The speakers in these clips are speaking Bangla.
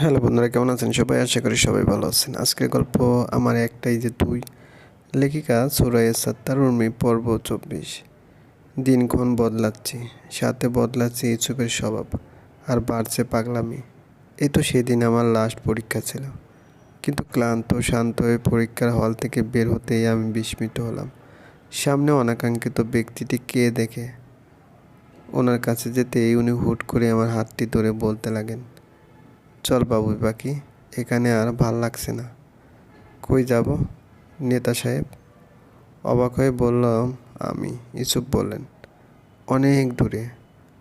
হ্যালো বন্ধুরা, কেমন আছেন সবাই? আশা করি সবাই ভালো আছেন। আজকের গল্প আমার একটাই যে তুই লেখিকা সুরাইয়া সাত্তার উর্মি, পর্ব চব্বিশ। দিনক্ষণ বদলাচ্ছি, সাথে বদলাচ্ছে ইচ্ছুকের স্বভাব আর বাড়ছে পাগলামি। এই তো সেদিন আমার লাস্ট পরীক্ষা ছিল। কিন্তু ক্লান্ত, শান্ত হয়ে পরীক্ষার হল থেকে বের হতেই আমি বিস্মিত হলাম। সামনে অনাকাঙ্ক্ষিত ব্যক্তিটি কে দেখে? ওনার কাছে যেতেই উনি হুট করে আমার হাতটি ধরে বলতে লাগেন চল বাবুই পাখি, এখানে আর ভালো লাগছে না। কই যাব? নেতা সাহেব অবাক হয়ে বললাম, আমি ইসুফ বললেন, অনেক দূরে।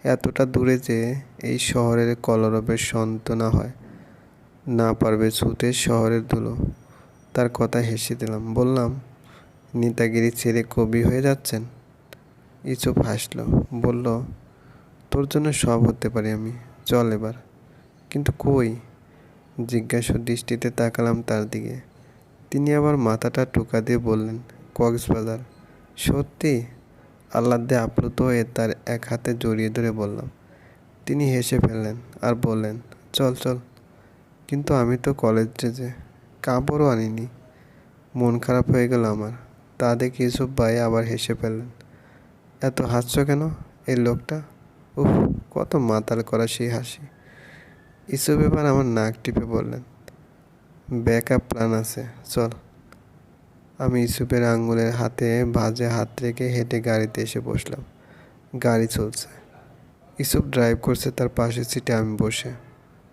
এতটা দূরে যে এই শহরের কলরবের সন্তনা হয়। না পারবে ছুতে শহরের ধুলো। তার কথা হেসে দিলাম, বললাম, নেতাগিরি ছেড়ে কবি হয়ে যাচ্ছেন? ইসুফ হাসলো, বলল, তোর জন্য সব হতে পারি আমি, চল এবার। কিন্তু কই? জিজ্ঞাসা দৃষ্টিতে তাকালাম তার দিকে। তিনি আবার মাথাটা টোকা দিয়ে বললেন, কক্সবাজার, সত্যি? আহ্লাদে আপ্লুত হয়ে তার এক হাতে জড়িয়ে ধরে বললাম। তিনি হেসে ফেললেন আর বললেন, চল চল। কিন্তু আমি তো কলেজে যে, কাপড়ও আনিনি। মন খারাপ হয়ে গেল আমার। তা দেখে ইসুফ ভাই আবার হেসে ফেললেন, এত হাসছ কেন এই লোকটা? উফ, কত মাতাল করা সেই হাসি। ইসুফ এবার আমার নাক টিপে বললেন, ব্যাকআপ প্ল্যান আছে, চল। আমি ইসুফের আঙ্গুলের হাতে ভাজে হাত রেখে হেঁটে গাড়িতে এসে বসলাম। গাড়ি চলছে। ইসুফ ড্রাইভ করছে তার পাশের সিটে আমি বসে।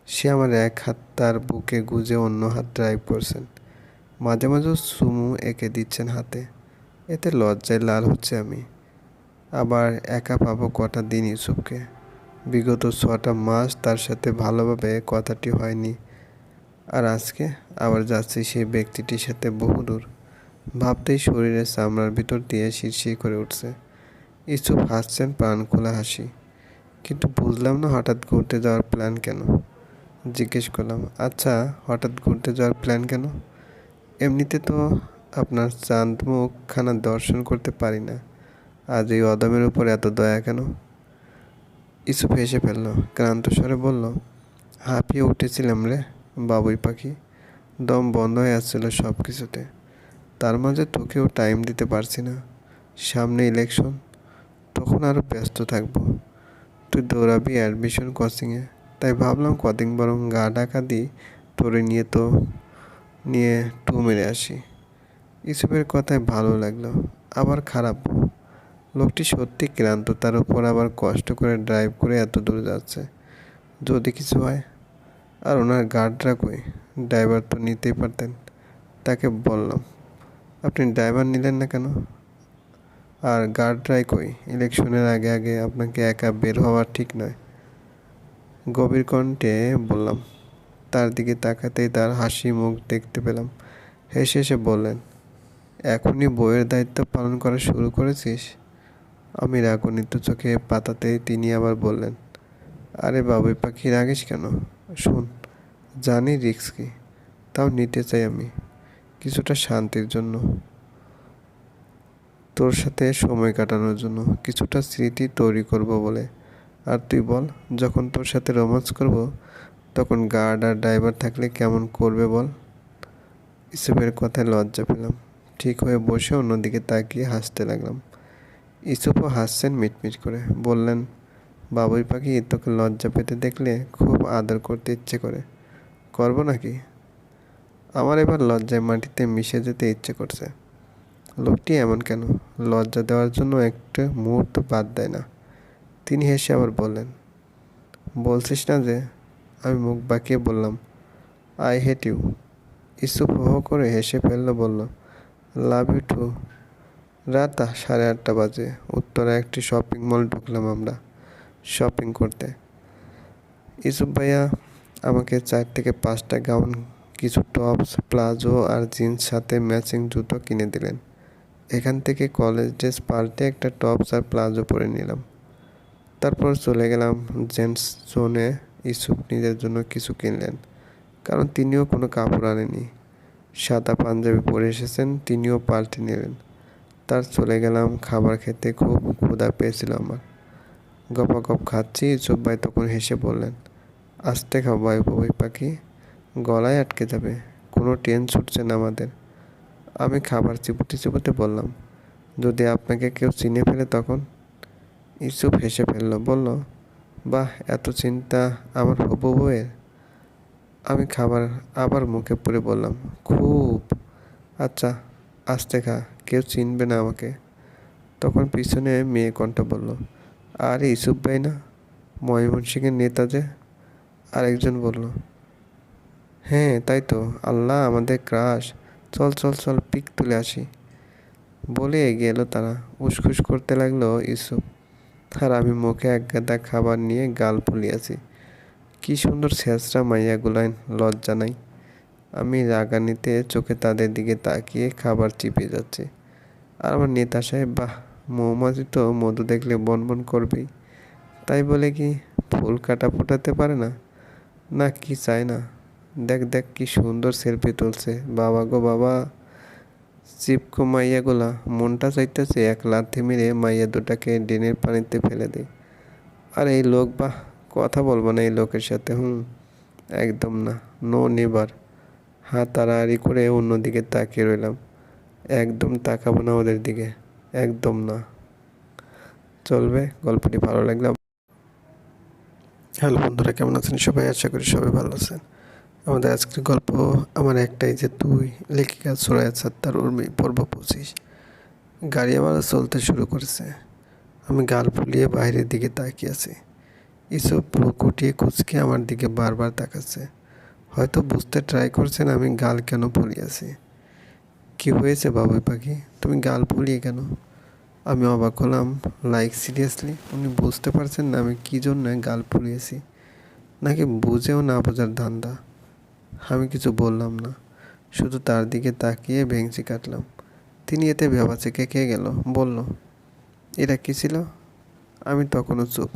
সে আমার এক হাত তার বুকে গুজে অন্য হাত ড্রাইভ করছেন। মাঝে মাঝে সুমু এঁকে দিচ্ছেন হাতে। এতে লজ্জায় লাল হচ্ছে আমি। আবার একা পাবো কটা দিন ইউসুফকে বিগত ছটা মাস তার সাথে ভালোভাবে কথাটি হয়নি। আর আজকে আবার যাচ্ছি সেই ব্যক্তিটির সাথে বহুদূর। ভাবতেই শরীরের চামড়ার ভিতর দিয়ে শিরশির করে উঠছে। ইসুফ হাসছেন প্রাণ খোলা হাসি। কিন্তু বুঝলাম না হঠাৎ ঘুরতে যাওয়ার প্ল্যান কেন। জিজ্ঞেস করলাম আচ্ছা হঠাৎ ঘুরতে যাওয়ার প্ল্যান কেন? এমনিতে তো আপনার চাঁদ মুখখানা দর্শন করতে পারি না। আজ এই অদমের উপর এত দয়া কেন? ইসুফ হেসে ফেলল, ক্লান্ত স্বরে বলল, হাঁপিয়ে উঠেছিলাম রে, বাবুই পাখি। দম বন্ধ হয়ে আসছিল সব কিছুতে তার মাঝে তোকেও টাইম দিতে পারছি না। সামনে ইলেকশন তখন আরও ব্যস্ত থাকব। তুই দৌড়াবি অ্যাডমিশন কোচিংয়ে তাই ভাবলাম কদিন বরং গা ডাকা দিই, তোরে নিয়ে তো, নিয়ে টু মেরে আসি। ইসুফের কথায় ভালো লাগল, আবার খারাপ লোকটি সত্যি ক্লান্ত, তার উপর আবার কষ্ট করে ড্রাইভ করে এত দূর যাচ্ছে। যদি কিছু হয়? আর ওনার গার্ডরা কই? ড্রাইভার তো নিতেই পারতেন। তাকে বললাম, আপনি ড্রাইভার নিলেন না কেন? আর গার্ডরাই কই? ইলেকশনের আগে আগে আপনাকে একা বের হওয়া ঠিক নয়। গভীর কণ্ঠে বললাম, তার দিকে তাকাতেই তার হাসি মুখ দেখতে পেলাম। হেসে হেসে বললেন, এখনই বইয়ের দায়িত্ব পালন করা শুরু করেছিস? আমি রাগনিত চোখে পাতাতেই তিনি আবার বললেন, আরে বাবুই পাখি, রাগিস কেন? শুন, জানি রিক্স কি, তাও নিতে চাই আমি, কিছুটা শান্তির জন্য। তোর সাথে সময় কাটানোর জন্য কিছুটা স্মৃতি তৈরি করব বলে। আর তুই বল, যখন তোর সাথে রোমান্স করব, তখন গার্ড আর ড্রাইভার থাকলে কেমন করবে বল? ইসুফের কথায় লজ্জা পেলাম। ঠিক হয়ে বসে অন্যদিকে তাকিয়ে হাসতে লাগলাম। ইসুফও হাসছেন মিটমিট করে। বললেন, বাবুই পাখি তোকে লজ্জা পেতে দেখলে খুব আদর করতে ইচ্ছে করে। করব নাকি? আমার এবার লজ্জায় মাটিতে মিশে যেতে ইচ্ছে করছে। লোকটি এমন কেন? লজ্জা দেওয়ার জন্য একটা মুহূর্ত বাদ দেয় না। তিনি হেসে আবার বললেন, বলছিস না যে, আমি মুখ বাঁকিয়ে বললাম, আই হেট ইউ। ইসুফ হো করে হেসে ফেলল, বলল, লাভ ইউ টু। রাত সাড়ে আটটা বাজে। উত্তরে একটি শপিং মল ঢুকলাম আমরা শপিং করতে। ইসুফ ভাইয়া আমাকে চার থেকে পাঁচটা গাউন কিছু টপস প্লাজো আর জিন্স সাথে ম্যাচিং জুতো কিনে দিলেন। এখান থেকে কলেজ ড্রেস পাল্টে একটা টপস আর প্লাজো পরে নিলাম। তারপর চলে গেলাম জেন্টস জোনে ইসুফ নিজের জন্য কিছু কিনলেন, কারণ তিনিও কোনো কাপড় আনেনি সাদা পাঞ্জাবি পরে এসেছেন, তিনিও পাল্টে নিলেন। তার চলে গেলাম, খাবার খেতে খুব ক্ষুধা পেয়েছিল আমার। গপা গপ খাচ্ছি ইসুফ ভাই তখন হেসে বললেন, আস্তে খাও ভাই বই পাখি, গলায় আটকে যাবে, কোনো ট্রেন ছুটছে না আমাদের। আমি খাবার চিপুতে চিপুতে বললাম, যদি আপনাকে কেউ চিনে ফেলে তখন? ইসুফ হেসে ফেলল, বলল, বাহ, এত চিন্তা আমার হবু বউয়ের? আমি খাবার আবার মুখে পুরে বললাম, খুব। আচ্ছা আস্তে খা। কেউ চিনবে না আমাকে। তখন পিছনে মেয়ে কণ্ঠ বলল, আরে ইসুফ ভাই না? ময়মনসিংহের নেতা যে? আরেকজন বলল হ্যাঁ তাই তো। আল্লাহ আমাদের ক্রাশ। চল চল চল, পিক তুলে আসি। বলে এগিয়ে এলো তারা। উসখুস করতে লাগল ইউসুফ। আর আমি মুখে এক গাদা খাবার নিয়ে গাল ফুলিয়াছি কি সুন্দর ছেঁচড়া মাইয়াগুলান লজ্জা নাই। রাগানিতে চোখে তাদের দিকে তাকিয়ে খাবার চিপে যাচ্ছে। আর আমার নেতা সাহেব, বাহ, মৌমাছি তো মধু দেখলে বন বন করবেই। তাই বলে কি ফুল কাটা ফোটাতে পারে না? না, কি চায় না। দেখ দেখ কি সুন্দর সেলফি তুলছে। বাবা গো বাবা চিপকো মাইয়াগুলা মনটা চাইতেছে এক লাথি মেরে মাইয়া দুটাকে ড্রেনের পানিতে ফেলে দেয় আর এই লোক, বাহ, কথা বলব না এই লোকের সাথে, হুম, একদম না, নো নেবার হাত তাড়াতাড়ি করে অন্যদিকে তাকিয়ে রইলাম। একদম তাকাবো না ওদের দিকে। একদম না। চলবে? গল্পটি ভালো লাগলে হ্যালো বন্ধুরা, কেমন আছেন সবাই? আশা করি সবাই ভালো আছেন। আমাদের আজকের গল্প আমার একটাই যে তুই লেখিকা সুরায়াত সাত্তার উর্মি, পর্ব পঁচিশ। গাড়ি আবার চলতে শুরু করেছে। আমি গাল ফুলিয়ে বাইরের দিকে তাকিয়ে আছি। এসব পুরো কুটিয়ে কুচকে আমার দিকে বারবার তাকাচ্ছে। হয়তো বুঝতে ট্রাই করছেন আমি গাল কেন ফুলিয়েছি কি হয়েছে বাবুই পাখি? তুমি গাল ফুলিয়ে কেন? আমি অবাক হলাম। লাইক সিরিয়াসলি উনি বুঝতে পারছেন না আমি কী জন্য গাল ফুলিয়েছি নাকি বুঝেও না বোঝার ধান্দা? আমি কিছু বললাম না। শুধু তার দিকে তাকিয়ে ভেঙচি কাটলাম। তিনি এতে ভেবাচে কে গেল? বলল এটা কী ছিল? আমি তখনও চুপ।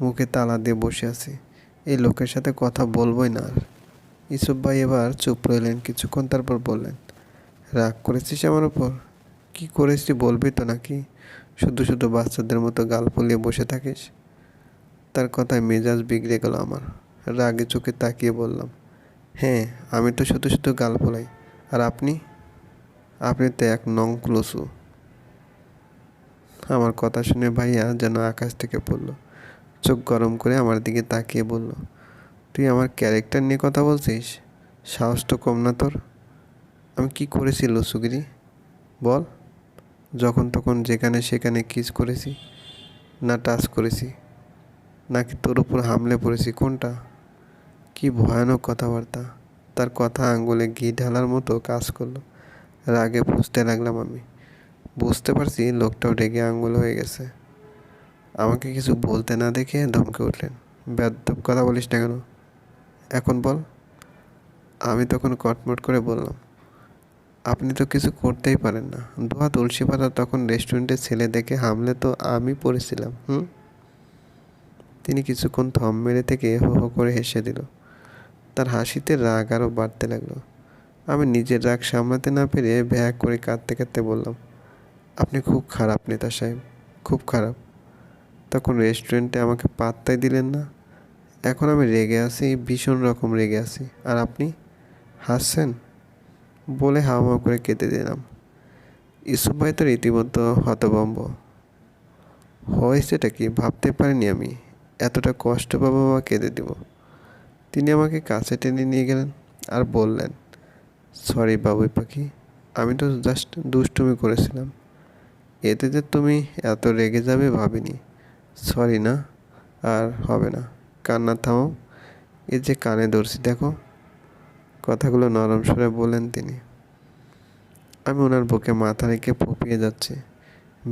মুখে তালা দিয়ে বসে আছি। এই লোকের সাথে কথা বলবই না আর। ইসুফ ভাই এবার চুপ রইলেন কিছুক্ষণ, তারপর বললেন, রাগ করেছিস আমার ওপর কী করেছি বলবি তো নাকি? শুধু শুধু বাচ্চাদের মতো গাল ফুলিয়ে বসে থাকিস? তার কথায় মেজাজ বিগড়ে গেল আমার। রাগে চোখে তাকিয়ে বললাম হ্যাঁ আমি তো শুধু শুধু গাল ফোলাই। আর আপনি? আপনি তো এক নং ক্লোসু। আমার কথা শুনে ভাইয়া যেন আকাশ থেকে পড়ল। চোখ গরম করে আমার দিকে তাকিয়ে বলল তুই আমার ক্যারেক্টার নিয়ে কথা বলছিস? সাহস তো কম না তোর। আমি কি করেছি লসুগিরি? বল। যখন তখন যেখানে সেখানে কিস করেছি, না টাচ করেছি, নাকি তোর উপর হামলে পড়েছি, কোনটা? কি ভয়ানক কথাবার্তা। তার কথা আঙ্গুলে ঘি ঢালার মতো কাজ করল। রাগে বুঝতে লাগলাম আমি। বুঝতে পারছি লোকটাও রেগে আঙ্গুল হয়ে গেছে। আমাকে কিছু বলতে না দেখে ধমকে উঠলেন। বেদব কথা বলিস না কেন? এখন বল, আমি তখন কটমট করে বললাম, আপনি তো কিছু করতেই পারেন না। দোয়া তুলসী পাতা তখন রেস্টুরেন্টে ছেলে দেখে হামলে তো আমি পড়েছিলাম, হুম? তিনি কিছুক্ষণ থম মেরে থেকে হো হো করে হেসে দিল। তার হাসিতে রাগ আরও বাড়তে লাগল। আমি নিজের রাগ সামলাতে না পেরে ভ্যা করে কাঁদতে কাঁদতে বললাম, আপনি খুব খারাপ নেতা সাহেব, খুব খারাপ। তখন রেস্টুরেন্টে আমাকে পাত্তাই দিলেন না। এখন আমি রেগে আছি, ভীষণ রকম রেগে আছি। আর আপনি? হাসছেন? বলে হাওয়া করে কেটে দিলাম। ইসুফ ভাই তো রীতিমতো হতবম্ব হয়েছেটা কি? ভাবতে পারিনি আমি। এতটা কষ্ট পাবো বা কেঁদে দিব? তিনি আমাকে কাছে টেনে নিয়ে গেলেন আর বললেন, সরি বাবুই পাখি, আমি তো জাস্ট দুষ্টুমি করেছিলাম। এতে যে তুমি এত রেগে যাবে ভাবিনি। সরি না, আর হবে না। কান্না থামো। এই যে কানে ধরছি, দেখো। কথাগুলো নরম সুরে বলেন তিনি। আমি ওনার বুকে মাথা রেখে ফুপিয়ে যাচ্ছি।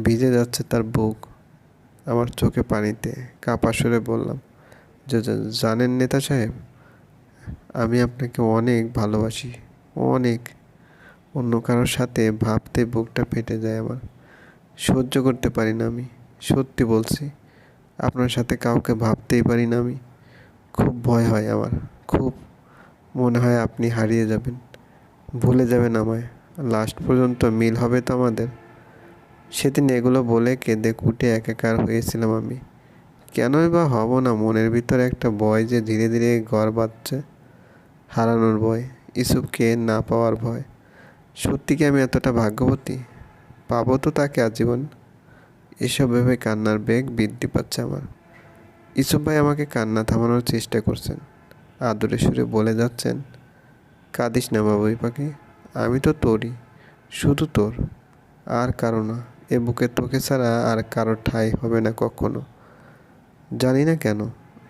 ভিজে যাচ্ছে তার বুক। আমার চোখে পানিতে কাপা সুরে বললাম যে জানেন নেতা সাহেব, আমি আপনাকে অনেক ভালোবাসি, অনেক। অন্য কারোর সাথে ভাবতে বুকটা ফেটে যায় আমার। সহ্য করতে পারি না আমি। সত্যি বলছি আপনার সাথে কাউকে ভাবতেই পারি না আমি। খুব ভয় হয় আমার। খুব মনে হয় আপনি হারিয়ে যাবেন। ভুলে যাবেন আমায়। লাস্ট পর্যন্ত মিল হবে তো আমাদের। সেদিন এগুলো বলে কেঁদে কুটে একাকার হয়েছিলাম আমি। কেনই বা হব না মনের ভিতরে একটা বয় যে ধীরে ধীরে ঘর বাঁধছে। হারানোর ভয় ইসুফকে না পাওয়ার ভয়। সত্যি কি আমি এতটা ভাগ্যবতী? পাবো তো তাকে আজীবন। এসব ভেবে কান্নার বেগ বৃদ্ধি পাচ্ছে আমার। ইসুফ ভাই আমাকে কান্না থামানোর চেষ্টা করছেন। আদরে সুরে বলে যাচ্ছেন, কাঁদিস না বাবুই পাখি আমি তো তোরই, শুধু তোর, আর কারও না। এ বুকে তোকে ছাড়া আর কারও ঠাঁই হবে না কখনো। জানি না কেন,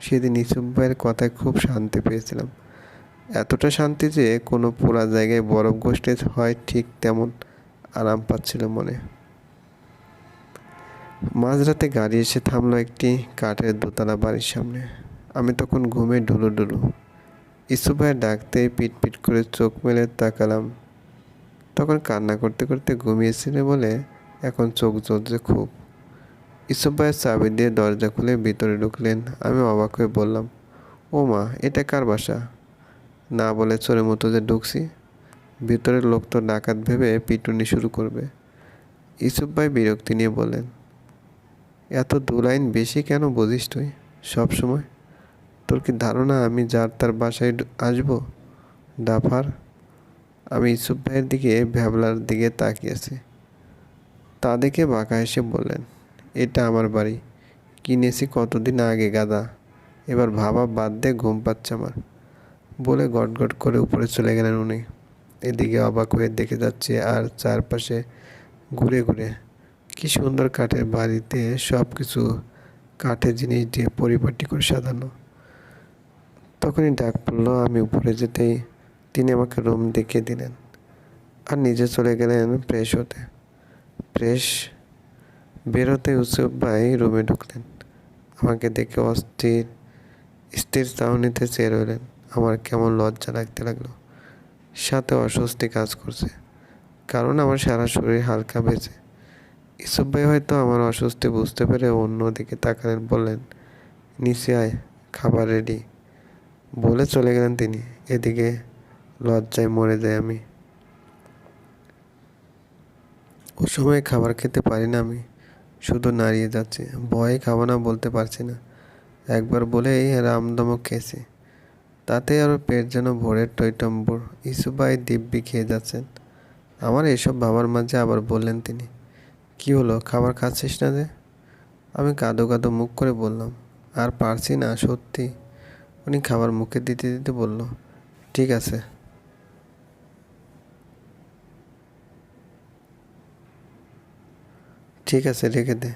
সেদিন ইসুফ ভাইয়ের কথায় খুব শান্তি পেয়েছিলাম। এতটা শান্তি যে কোনো পোড়া জায়গায় বরফ গোষ্ঠে হয় ঠিক তেমন আরাম পাচ্ছিল মনে। মাঝরাতে গাড়ি এসে থামলো একটি কাঠের দোতলা বাড়ির সামনে। আমি তখন ঘুমে ঢুলু ঢুলু। ইসু ভাই ডাকতেই পিট পিট করে চোখ মেলে তাকালাম। তখন কান্না করতে করতে ঘুমিয়েছিল বলে এখন চোখ জ্বলছে খুব। ইসুফ ভাইয়ের চাবি দিয়ে দরজা খুলে ভিতরে ঢুকলেন। আমি অবাক হয়ে বললাম, ও মা, এটা কার বাসা? না বলে চোরের মতো যে ঢুকছি। ভিতরের লোক তো ডাকাত ভেবে পিটুনি শুরু করবে। ইসুফ ভাই বিরক্তি নিয়ে বললেন এত দু লাইন বেশি কেন বুঝিস তুই? সব সময়? তোর কি ধারণা আমি যার তার বাসায় আসব? ডাফার? আমি ইসুফ ভাইয়ের দিকে ভ্যাবলার দিকে তাকিয়েছি। তা দেখে বাঁকা এসে বললেন, এটা আমার বাড়ি। কিনেছি কতদিন আগে, গাদা। এবার ভাবা বাদ দিয়ে ঘুম পাচ্ছে আমার। বলে গটগট করে উপরে চলে গেলেন উনি। এদিকে অবাক হয়ে দেখে যাচ্ছে আর চারপাশে ঘুরে ঘুরে কি সুন্দর কাঠের বাড়িতে সব কিছু কাঠের জিনিস দিয়ে পরিপাটি করে সাজানো। তখনই ডাক পড়ল, আমি উপরে যেতেই তিনি আমাকে রুম দেখিয়ে দিলেন আর নিজে চলে গেলেন ফ্রেশ হতে। ফ্রেশ বেরোতে ইউসুফ ভাই রুমে ঢুকলেন। আমাকে দেখে অস্থির, স্থির চাউনিতে চেয়ে রইলেন। আমার কেমন লজ্জা লাগতে লাগল। সাথে অস্বস্তি কাজ করছে। কারণ আমার সারা শরীর হালকা বেজে ইসুফ ভাই হয়তো আমার অস্বস্তি বুঝতে পেরে অন্যদিকে তাকালেন, বললেন, নিচে আয়, খাবার রেডি বলে চলে গেলেন তিনি। এদিকে লজ্জায় মরে যাই আমি। ও সময় খাবার খেতে পারি না আমি, শুধু নাড়িয়ে যাচ্ছে। ভয়ে খাব না বলতে পারছি না। একবার বলে, এই রামদমক খেয়েছি। তাতে আরও পেট যেন ভোরের টইটম্বর। ইসুবাই দিব্যি খেয়ে যাচ্ছেন। আমার এসব ভাবার মাঝে আবার বললেন তিনি কি হলো? খাবার খাচ্ছিস না যে আমি কাঁদো কাঁদো মুখ করে বললাম। আর পারছি না, সত্যি। উনি খাবার মুখে দিতে দিতে বলল, ঠিক আছে। ঠিক আছে, রেখে দে।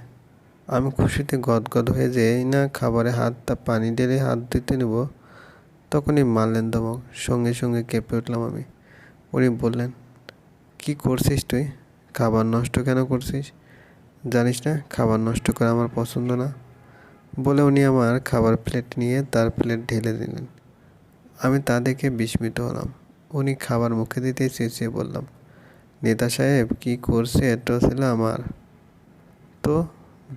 আমি খুশিতে গদগদ হয়ে যেই না খাবারে হাতটা পানি ঢেলে হাত দিতে নেব, তখনই মারলেন দমক সঙ্গে সঙ্গে কেঁপে উঠলাম আমি। উনি বললেন, কি করছিস তুই? খাবার নষ্ট কেন করছিস? জানিস না, খাবার নষ্ট করা আমার পছন্দ না। বলে উনি আমার খাবার প্লেট নিয়ে তার প্লেট ঢেলে দিলেন। আমি তা দেখে বিস্মিত হলাম। উনি খাবার মুখে দিতেই চেঁচিয়ে বললাম, নেতা সাহেব, কি করছে? এটা ছিল আমার। তো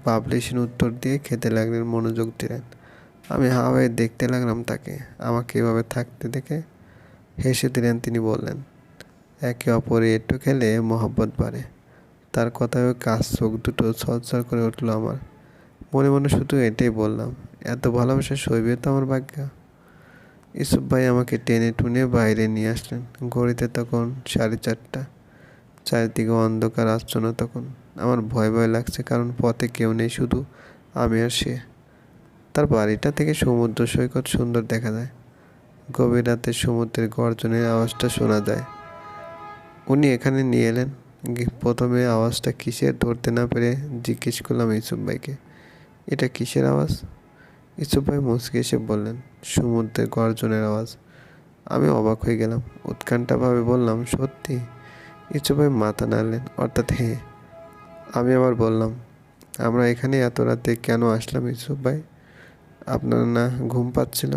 বাবলিশন উত্তর দিয়ে খেতে লাগলেন মনোযোগ দিলেন। আমি হাওয়ায় দেখতে লাগলাম তাকে। আমাকে এভাবে থাকতে দেখে হেসে দিলেন তিনি বললেন একে অপরে একটু খেলে মহব্বত বাড়ে। তার কথায় কাজ চোখ দুটো ছলছল করে উঠল আমার। মনে মনে শুধু এটাই বললাম, এত ভালোবাসা সইবে তো আমার ভাগ্য? ইসুফ ভাই আমাকে টেনে টুনে বাইরে নিয়ে আসলেন। ঘড়িতে তখন সাড়ে চারটা। চারিদিকে অন্ধকার আচ্ছন্ন তখন। আমার ভয় ভয় লাগছে কারণ পথে কেউ নেই, শুধু আমি আর সে। তার বাড়িটা থেকে সমুদ্র সৈকত সুন্দর দেখা যায়। গভীর রাতে সমুদ্রের গর্জনের আওয়াজটা শোনা যায়। উনি এখানে নিয়ে এলেন। প্রথমে আওয়াজটা কিসের ধরতে না পেরে জিজ্ঞেস করলাম ইসুফ ভাইকে, এটা কিসের আওয়াজ? ইসুফ ভাই মুসকে এসে বললেন সমুদ্রের গর্জনের আওয়াজ। আমি অবাক হয়ে গেলাম উৎকণ্ঠাভাবে বললাম, সত্যি? ইসুফ ভাই মাথা নাড়লেন, অর্থাৎ হ্যাঁ। আমি আবার বললাম, আমরা এখানে এত রাতে কেন আসলাম ইসুফ ভাই? আপনার না ঘুম পাচ্ছিল?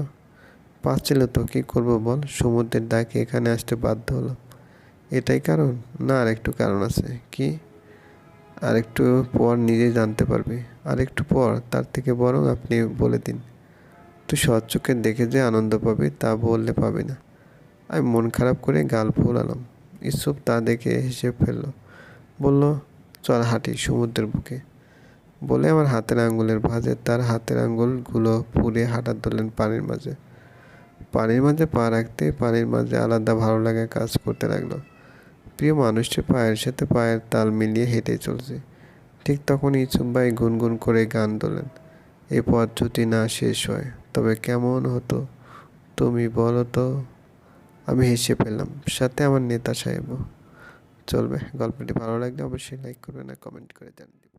পাচ্ছিল তো, কী করব বল? সমুদ্রের ডাকে এখানে আসতে বাধ্য হলাম। এটাই কারণ? না আর একটু কারণ আছে। কি? আর একটু পর নিজেই জানতে পারবি। আর একটু পর, তার থেকে বরং আপনি বলে দিন। তুই চোখে দেখে যে আনন্দ পাবি, তা বললে পাবি না। আমি মন খারাপ করে গাল ফুলালাম। ইসুফ তা দেখে হেসে ফেলল। বলল, চল হাঁটি সমুদ্রের বুকে। বলে আমার হাতের আঙ্গুলের ভাঁজে তার হাতের আঙ্গুলগুলো পুড়ে হাঁটা ধরলেন পানির মাঝে। পানির মাঝে পা রাখতে পানির মাঝে আলাদা ভালো লাগা কাজ করতে লাগল। প্রিয় মানুষটি পায়ের সাথে পায়ের তাল মিলিয়ে হেঁটে চলছে। ঠিক তখনই ভাই গুনগুন করে গান তোলেন। এ পথ যদি না শেষ হয়, তবে কেমন হতো? তুমি বলো তো। আমি হেসে পেলাম সাথে আমার নেতা সাহেবও। চলবে। গল্পটি ভালো লাগলে অবশ্যই লাইক করবেন আর কমেন্ট করে জানিয়ে দেবেন।